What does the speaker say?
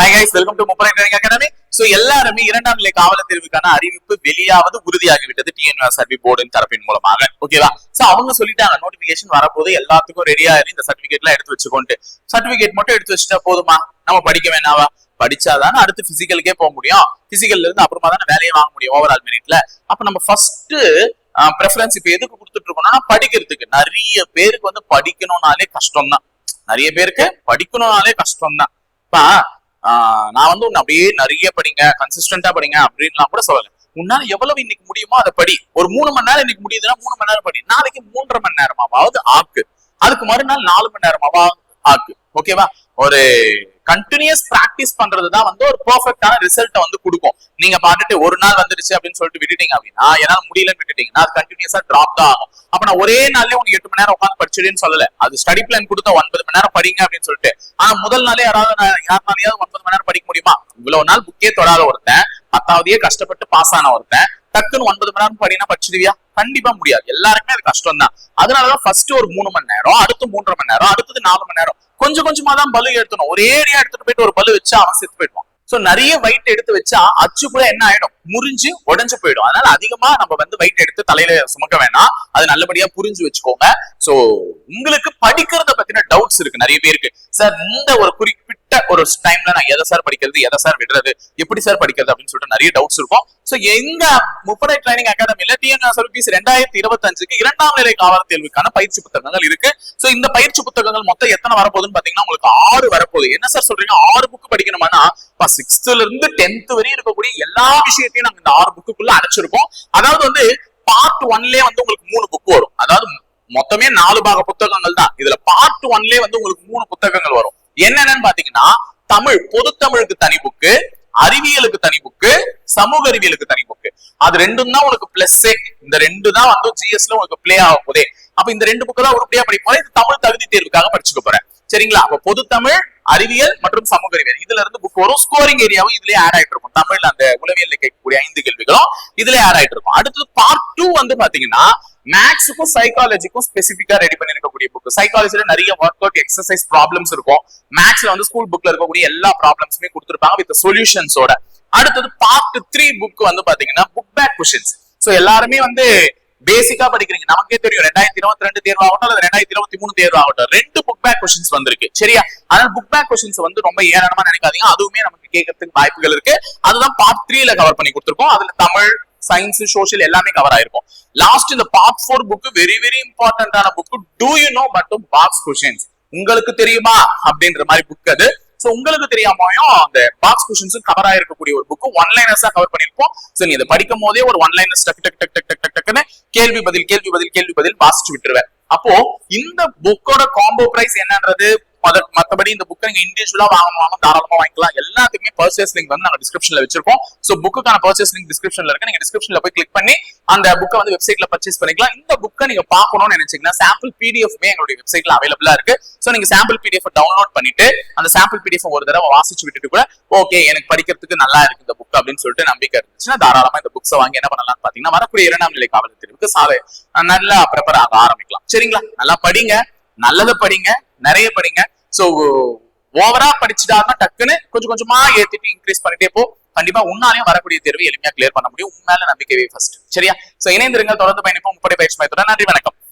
Hi guys welcome to Mupparai training academy so எல்லாருமே இரண்டாம் நிலை காவலர் தேர்வுக்கான அறிவிப்பு வெளியாவது உறுதியாகிவிட்டது. டிஎன்யூஆர் சர்வி போர்டின் தரப்பின் மூலமாக. ஓகேவா சோ அவங்க சொல்லிட்டாங்க நோட்டிபிகேஷன் வரப்போது எல்லாத்துக்கும் ரெடியா இருந்து இந்த சர்டிபிகேட் எல்லாம் எடுத்து வச்சுக்கோண்டு சர்டிபிகேட் மட்டும் எடுத்து வச்சுட்டா போதுமா? நம்ம படிக்க வேணாவா? படிச்சாதானே அடுத்து பிசிக்கலுக்கே போக முடியும். பிசிக்கல்ல இருந்து அப்புறமா தானே வேலையை வாங்க முடியும் ஓவரால் மெரிட்ல அப்ப நம்ம ஃபர்ஸ்ட் ப்ரெஃபரன்ஸ் இப்ப எதுக்கு கொடுத்துட்டு இருக்கோம்னா படிக்கிறதுக்கு. நிறைய பேருக்கு வந்து படிக்கணும்னாலே கஷ்டம் தான் நிறைய பேருக்கு படிக்கணும்னாலே கஷ்டம் தான் இப்ப நான் வந்து உன்னை அப்படியே நிறைய படிங்க கன்சிஸ்டன்டா படிங்க அப்படின்லாம் கூட சொல்லல. உன்னால எவ்வளவு இன்னைக்கு முடியுமோ அதை படி. ஒரு மூணு மணி நேரம் இன்னைக்கு முடியுதுன்னா மூணு மணி நேரம் படி. நாளைக்கு மூன்றரை மணி நேரமாவது ஆக்கு. அதுக்கு மறுநாள் நாலு மணி நேரமாவா ஆக்கு. ஓகேவா? ஒரு கண்டினியூஸ் பிராக்டிஸ் பண்றதுதான் வந்து ஒரு பெர்ஃபெக்டான ரிசல்ட்டை வந்து கொடுக்கும். நீங்க பாட்டுட்டு ஒரு நாள் வந்துருச்சு அப்படின்னு சொல்லிட்டு விட்டுட்டீங்க அப்படின்னா என்னால முடியலன்னு விட்டுட்டீங்கன்னா அது கண்டினியூஸா டிராப் தான் ஆகும். அப்ப நான் ஒரே நாள்லயே உனக்கு எட்டு மணி நேரம் உட்காந்து படிச்சிடுன்னு சொல்லல. அது ஸ்டடி பிளான் கொடுத்த ஒன்பது மணி நேரம் படிங்க அப்படின்னு சொல்லிட்டு. ஆனா முதல் நாளே யாராவது நான் யாருனாலையாவது ஒன்பது மணி நேரம் படிக்க முடியுமா? இவ்வளவு நாள் புக்கே தொடாத ஒருத்தன் பத்தாவதையே கஷ்டப்பட்டு பாஸ் ஆன ஒருத்தன் டக்குன்னு ஒன்பது மணி நேரம் படினா படிச்சிருவியா கண்டிப்பா முடியாது. எல்லாருக்குமே அது கஷ்டம் தான் அதனாலதான் ஃபர்ஸ்ட் ஒரு மூணு மணி நேரம் அடுத்து மூன்றரை மணி நேரம் அடுத்தது நாலு மணி நேரம். கொஞ்சம் கொஞ்சமா தான் பலு எடுத்தணும் ஒரே ஏரியா எடுத்துட்டு போயிட்டு ஒரு பலு வச்சா அவன் செத்து போயிடுவான். சோ நிறைய வயிட் எடுத்து வச்சா அச்சு கூட என்ன ஆயிடும்? முறிஞ்சு உடஞ்சு போயிடும். அதனால அதிகமா நம்ம வந்து வெயிட் எடுத்து தலையில சுமக்க வேணாம். அது நல்லபடியா புரிஞ்சு வச்சுக்கோங்க. சோ உங்களுக்கு படிக்கிறத பத்தின டவுட்ஸ் இருக்கு நிறைய பேருக்கு. சார் இந்த ஒரு குறிப்பிட்ட ஒரு டைம்ல நான் எதை சார் படிக்கிறது எதை சார் விடுறது எப்படி சார் படிக்கிறது அப்படின்னு சொல்லிட்டு நிறைய டவுட்ஸ் இருக்கும். சோ எங்க முப்படை ட்ரைனிங் அகாடமில டிஎன்ஆர் சர்வீஸ் ரெண்டாயிரத்தி இருபத்தி அஞ்சுக்கு இரண்டாம் நிலை காவல் தேர்வுக்கான பயிற்சி புத்தகங்கள் இருக்கு. சோ இந்த பயிற்சி புத்தகங்கள் மொத்தம் எத்தனை வரப்போகுதுன்னு பாத்தீங்கன்னா உங்களுக்கு ஆறு வரப்போகுது. என்ன சார் சொல்றீங்க? ஆறு புக் படிக்கணுமானா சிக்ஸ்த்ல இருந்து டென்த் வரையும் இருக்கக்கூடிய எல்லா விஷயத்தையும் நாங்க இந்த ஆறு புக்குக்குள்ள அடைச்சிருக்கோம். அதாவது வந்து பார்ட் ஒன்லயே வந்து உங்களுக்கு மூணு புக் வரும். அதாவது மொத்தமே நாலு பாக புத்தகங்கள் தான். இதுல பார்ட் ஒன்லயே வந்து உங்களுக்கு மூணு புத்தகங்கள் வரும். என்னென்னு பாத்தீங்கன்னா தமிழ் பொது தமிழுக்கு தனி புக்கு அறிவியலுக்கு தனி புக்கு சமூக அறிவியலுக்கு தனி புக்கு அது ரெண்டும் தான் உனக்கு பிளஸ் இந்த ரெண்டு தான் வந்து ஜிஎஸ்ல உனக்கு பிளே ஆக போதே அப்ப இந்த ரெண்டு புக்கு தான் உருப்படியா படிப்போம். இது தமிழ் தகுதி தேர்வுக்காக படிச்சுக்க போறேன். சரிங்களா? அப்ப பொது தமிழ் அறிவியல் மற்றும் சமூக அறிவியல். இதுல இருந்து புக் வரும். ஸ்கோரிங் ஏரியாவும் இதுலயே ஆட் ஆயிட்டு இருக்கும். தமிழ்ல அந்த உளவியல் கேட்கக்கூடிய ஐந்து கேள்விகளும் இதுலயே ஆட் ஆயிட்டு இருக்கும். அடுத்தது பார்ட் டூ வந்து பாத்தீங்கன்னா மேக்ஸுக்கும் சைக்காலஜிக்கும் ஸ்பெசிபிக்கா ரெடி பண்ணி இருக்கக்கூடிய புக் சைக்காலஜில நிறைய ஒர்க் அவுட் எக்ஸசைஸ் ப்ராப்ளம்ஸ் இருக்கும் மேக்ஸ்ல வந்து ஸ்கூல் புக்ல இருக்கக்கூடிய எல்லா ப்ராப்ளம்ஸுமே கொடுத்துருப்பாங்க வித் சொல்யூஷன்ஸோட அடுத்தது பார்ட் த்ரீ புக் வந்து பாத்தீங்கன்னா புக் பேக் கொஷின்ஸ் ஸோ எல்லாருமே வந்து பேசிக்கா படிக்கிறீங்க. நமக்கே தெரியும் ரெண்டாயிரத்தி இருபத்தி ரெண்டு தேர்வு ஆகட்டும் அல்லது ரெண்டாயிரத்தி இருபத்தி மூணு தேர்வு ஆகட்டும். ரெண்டு புக் பேக் கொஸ்டின்ஸ் வந்திருக்கு. சரியா? அதனால புக் பேக் கொஸ்டின்ஸ் வந்து ரொம்ப ஏராளமா நினைக்காதீங்க. அதுவுமே நமக்கு கேட்கறதுக்கு வாய்ப்புகள் இருக்கு. அதுதான் பார்ட் த்ரீல கவர் பண்ணி கொடுத்துருக்கோம். அதுல தமிழ் சயின்ஸ் சோஷியல் எல்லாமே கவர் ஆயிருக்கும். லாஸ்ட் இந்த part four book very very இம்பார்ட்டன்டான புக் டூ யூ நோ மட்டும் பாக்ஸ் கொஸ்டின்ஸ் உங்களுக்கு தெரியுமா? அப்படின்ற மாதிரி புக் அது. சோ உங்களுக்கு தெரியாமையும் அந்த பாக்ஸ் கொஸ்டின்ஸும் கவர் ஆயிருக்கக்கூடிய ஒரு புக் ஒன் லைனர்ஸா கவர் பண்ணிருப்போம் சோ நீ இதை படிக்கும் போதே ஒரு ஒன் லைனர்ஸ் டக் டக் டக் டக் டக்குன்னு கேள்வி பதில் கேள்வி பதில் கேள்வி பதில் வாசிச்சு விட்டுருவேன். அப்போ இந்த புக்கோட காம்போ பிரைஸ் என்னன்றது மத்தபடி இந்த புக்கை நீங்க இண்டிவிஜுவலா வாங்கணும் தாராளமா வாங்கிக்கலாம். எல்லாத்துக்குமே பர்ச்சேஸ் லிங்க் வந்து நாங்க டிஸ்கிரிப்ஷன்ல வச்சிருக்கோம். சோ புக்குக்கான பர்ச்சேஸ் லிங்க் டிஸ்கிரிப்ஷன்ல இருக்கு. நீங்க டிஸ்கிரிப்ஷன்ல போய் கிளிக் பண்ணி அந்த புக்கை வந்து வெப்சைட்ல பர்ச்சேஸ் பண்ணிக்கலாம். இந்த புக்கை நீங்க பாக்கணும்னு நினைச்சீங்கன்னா சாம்பிள் பிடிஎஃப்மே எங்களுடைய வெப்சைட்ல அவைலபிளா இருக்கு. சோ நீங்க சாம்பிள் பிடிஎஃப் டவுன்லோட் பண்ணிட்டு அந்த சாம்பிள் பிடிஎஃப் ஒரு தடவை வாசிச்சு விட்டுட்டு கூட ஓகே எனக்கு படிக்கிறதுக்கு நல்லா இருக்கு இந்த புக் அப்படின்னு சொல்லிட்டு நம்பிக்கை இருந்துச்சுன்னா தாராளமா இந்த புக்ஸை வாங்கி என்ன பண்ணலாம்னு பாத்தீங்கன்னா வரக்கூடிய இரண்டாம் நிலை காவல் தெரிவுக்கு சாலை நல்லா ப்ரிப்பேர் ஆக ஆரம்பிக்கலாம். சரிங்களா? நல்லா படிங்க. நல்லதை படிங்க. நிறைய படிங்க. சோ ஓவரா படிச்சுட்டாருன்னா டக்குன்னு கொஞ்சம் கொஞ்சமா ஏத்திட்டு இன்க்ரீஸ் பண்ணிட்டே போ. கண்டிப்பா உன்னாலையும் வரக்கூடிய தேர்வு எளிமையா கிளியர் பண்ண முடியும். உண்மையில நம்பிக்கையே ஃபர்ஸ்ட் சரியா? சோ இணைந்திருங்க தொடர்ந்து பயணிப்போம். முப்படை பயிற்சி மையத்துடன் நன்றி வணக்கம்.